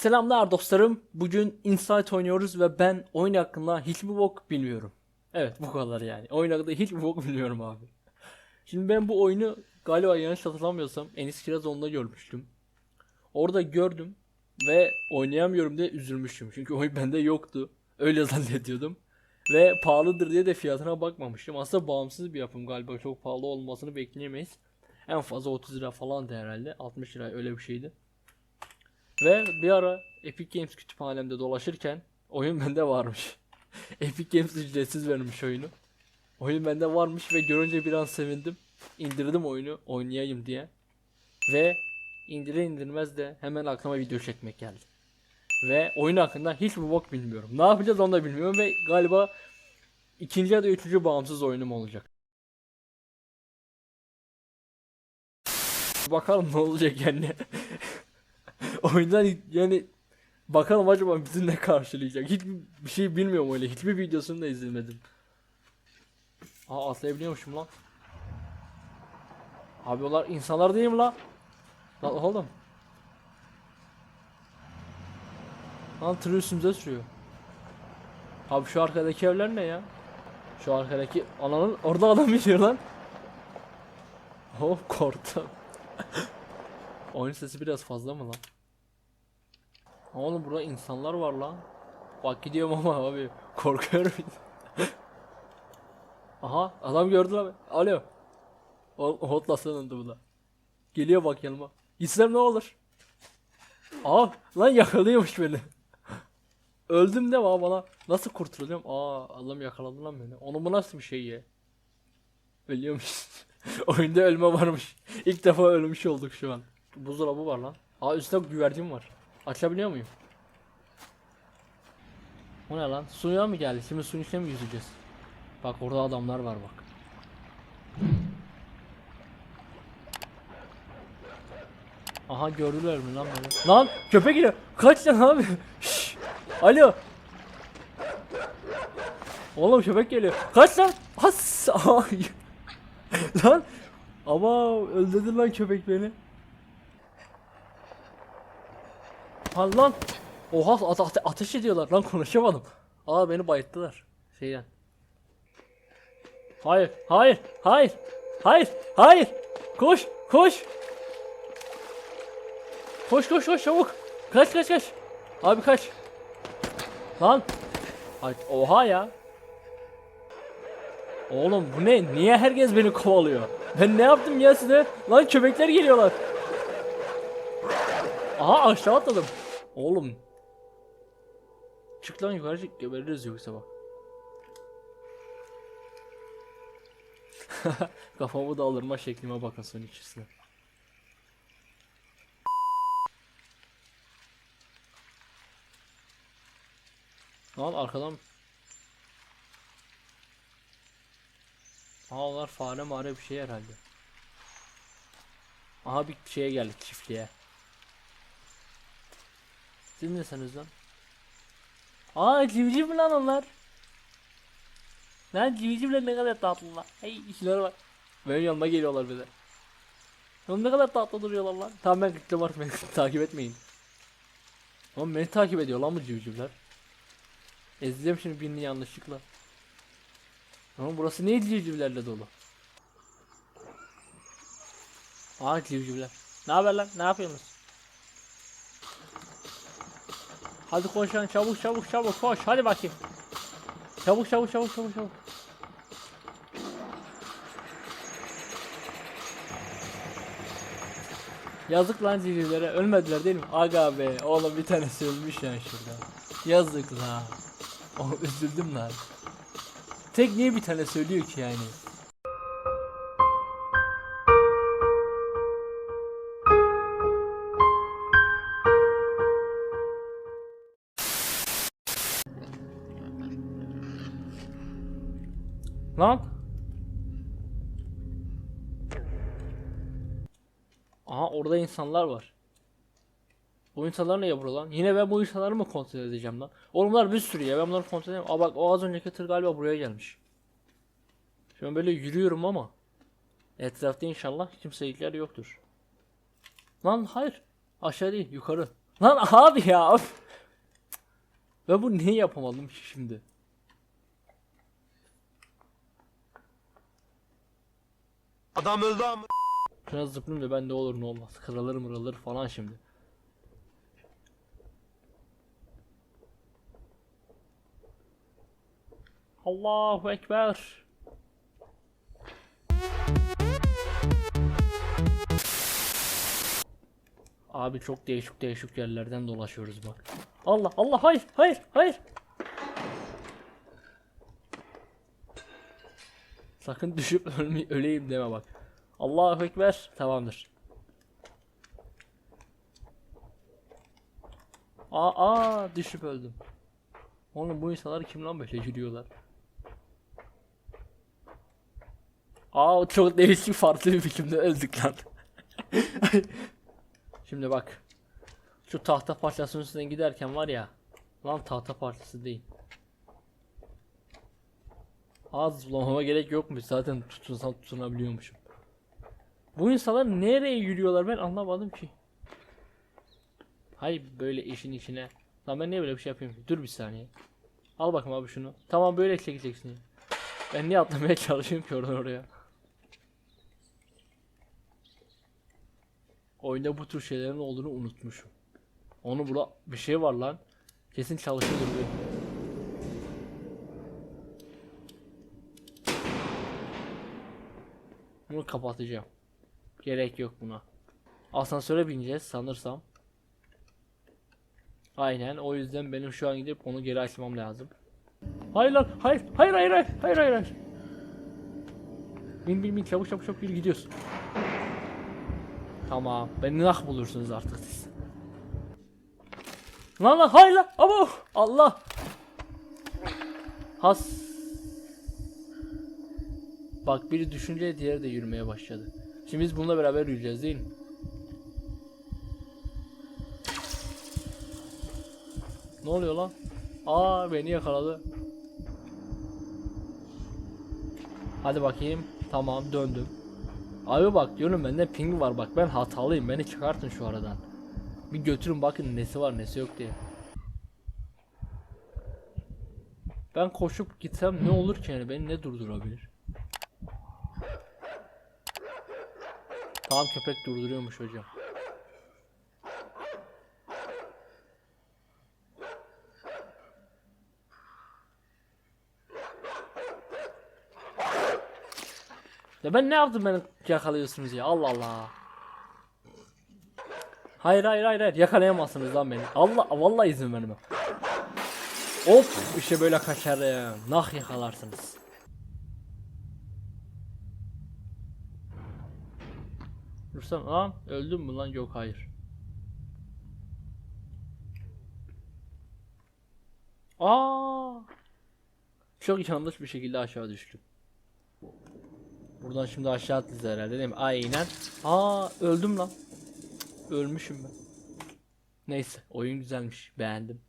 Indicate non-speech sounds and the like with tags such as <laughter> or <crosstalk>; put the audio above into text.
Selamlar dostlarım. Bugün Insight oynuyoruz ve ben oyun hakkında hiçbir bok bilmiyorum. Evet bu kadar yani. Oyun hakkında hiçbir bok bilmiyorum abi. Şimdi ben bu oyunu galiba yanlış hatırlamıyorsam Enis Kirazoğlu'nda görmüştüm. Orada gördüm ve oynayamıyorum diye üzülmüştüm. Çünkü oyun bende yoktu. Öyle <laughs> zannediyordum. Ve pahalıdır diye de fiyatına bakmamıştım. Aslında bağımsız bir yapım galiba. Çok pahalı olmasını bekleyemeyiz. En fazla 30 lira falan da herhalde. 60 lira öyle bir şeydi. Ve bir ara Epic Games kütüphanemde dolaşırken oyun <laughs> bende varmış. Epic Games ücretsiz vermiş oyunu. Oyun bende varmış ve görünce bir an sevindim. İndirdim oyunu oynayayım diye. Ve indirir indirmez de hemen aklıma video çekmek geldi. Ve oyun hakkında hiçbir bok bilmiyorum. Ne yapacağız onu da bilmiyorum ve galiba ikinci ya da üçüncü bağımsız oyunum olacak. Bakalım ne olacak yani. <laughs> <laughs> Oyundan yani bakalım acaba bizi ne karşılayacak. Hiçbir bir şey bilmiyorum öyle. Hiçbir videosunu da izlemedim. Aa atlayabiliyormuşum lan. Abi onlar insanlar değil mi lan? Lan oğlum. Lan tır üstümüze sürüyor. Abi şu arkadaki evler ne ya? Şu arkadaki ananın orada adam <laughs> geliyor lan. Oh korktum. <laughs> Oyun sesi biraz fazla mı lan? Oğlum burada insanlar var lan. Bak gidiyorum ama <laughs> abi korkuyorum. <laughs> Aha adam gördü abi. Alo. O hotla sanındı bu da. Geliyor bak yanıma. Gitsem ne olur? Aa lan yakalıyormuş beni. <laughs> Öldüm de ama bana nasıl kurtuluyorum? Aa Allah'ım yakaladı lan beni. Onu bu nasıl bir şey ya? Ölüyormuş. Oyunda ölme varmış. İlk defa ölmüş olduk şu an. Buzdolabı var lan. Aa üstte güvercin var. Açabiliyor muyum? O ne lan? Suya mı geldi? Şimdi suyun içine mi yüzeceğiz? Bak orada adamlar var bak. Aha gördüler mi lan beni? Lan köpek geliyor. Kaç lan abi? Şşş. Alo. Oğlum köpek geliyor. Kaç lan? Has. Lan. Ama öldürdü lan köpek beni. Ha lan. Oha ate- ate- ateş ediyorlar lan konuşamadım. Aa beni bayılttılar. Şeyden. Hayır, hayır, hayır, hayır, hayır. Koş, koş. Koş, koş, koş çabuk. Kaç, kaç, kaç. Abi kaç. Lan. Ay, oha ya. Oğlum bu ne? Niye herkes beni kovalıyor? Ben ne yaptım ya size? Lan köpekler geliyorlar. Aha aşağı atladım. Oğlum. Çık lan yukarı çık gebeririz yoksa bak. <laughs> Kafamı daldırma şeklime bakın son ikisine. Lan arkadan Aha onlar fare mare bir şey herhalde. Aha bir şeye geldik çiftliğe. Siz nesiniz lan? Aa civciv mi lan onlar? Lan civcivler ne kadar tatlılar. Hey işler var. Benim yanıma geliyorlar bir de. Oğlum ne kadar tatlı duruyorlar lan. Tamam ben artık beni <laughs> takip etmeyin. Oğlum beni takip ediyor lan bu civcivler. Ezeceğim şimdi birini yanlışlıkla. Ama burası niye civcivlerle dolu? Aa civcivler. Ne haber lan? Ne yapıyorsunuz? Hadi koş lan çabuk çabuk çabuk koş hadi bakayım. Çabuk çabuk çabuk çabuk çabuk. Yazık lan civcivlere ölmediler değil mi? Aga be oğlum bir tanesi ölmüş yani şurada. Yazık la. O üzüldüm lan. Tek niye bir tane söylüyor ki yani? Lan. Aha orada insanlar var. Bu insanlar ne yapıyor lan? Yine ben bu insanları mı kontrol edeceğim lan? Oğlum bir sürü ya ben bunları kontrol edemem. Aa bak o az önceki tır galiba buraya gelmiş. An böyle yürüyorum ama etrafta inşallah kimselikler yoktur. Lan hayır. Aşağı değil yukarı. Lan abi ya. Ve bu niye yapamadım ki şimdi? Adam öldü ama. Şuna zıplayayım da ben de olur ne olmaz. Kırılır mırılır falan şimdi. Allahu Ekber. Abi çok değişik değişik yerlerden dolaşıyoruz bak. Allah Allah hayır hayır hayır. Sakın düşüp <laughs> ölme, öleyim deme bak. Allahu Ekber. Tamamdır. Aa, aa düşüp öldüm. Oğlum bu insanlar kim lan böyle yürüyorlar? Aa çok değişik farklı bir biçimde öldük lan. <laughs> Şimdi bak. Şu tahta parçasının üstünden giderken var ya. Lan tahta parçası değil. Az zıplamama gerek yokmuş zaten tutunsam tutunabiliyormuşum. Bu insanlar nereye yürüyorlar ben anlamadım ki. Hayır böyle işin içine. Lan ben niye böyle bir şey ki? Dur bir saniye. Al bakayım abi şunu. Tamam böyle çekeceksin. Ben niye atlamaya <laughs> çalışıyorum ki oradan oraya? Oyunda bu tür şeylerin olduğunu unutmuşum. Onu bula bir şey var lan. Kesin çalışıyordur bu. Bunu kapatacağım. Gerek yok buna. Asansöre bineceğiz sanırsam. Aynen o yüzden benim şu an gidip onu geri açmam lazım. Hayır lan hayır hayır hayır hayır hayır hayır. Bin bin bin çabuk çabuk çabuk yürü gidiyorsun. Tamam beni nah bulursunuz artık siz. Lan lan hayır lan ama Allah. Has. Bak biri düşünce diğeri de yürümeye başladı. Şimdi biz bununla beraber yürüyeceğiz değil mi? Ne oluyor lan? Aa beni yakaladı. Hadi bakayım. Tamam döndüm. Abi bak diyorum bende ping var bak ben hatalıyım beni çıkartın şu aradan. Bir götürün bakın nesi var nesi yok diye. Ben koşup gitsem ne olur ki yani beni ne durdurabilir? Tamam köpek durduruyormuş hocam. Ya ben ne yaptım beni yakalıyorsunuz ya Allah Allah. Hayır hayır hayır hayır yakalayamazsınız lan beni. Allah vallahi izin vermem. Hop işte böyle kaçarım. Nah yakalarsınız. Dursan lan öldün mü lan yok hayır. Aa! Çok yanlış bir şekilde aşağı düştüm. Buradan şimdi aşağı atlayacağız herhalde değil mi? Aynen. Aa öldüm lan. Ölmüşüm ben. Neyse oyun güzelmiş. Beğendim.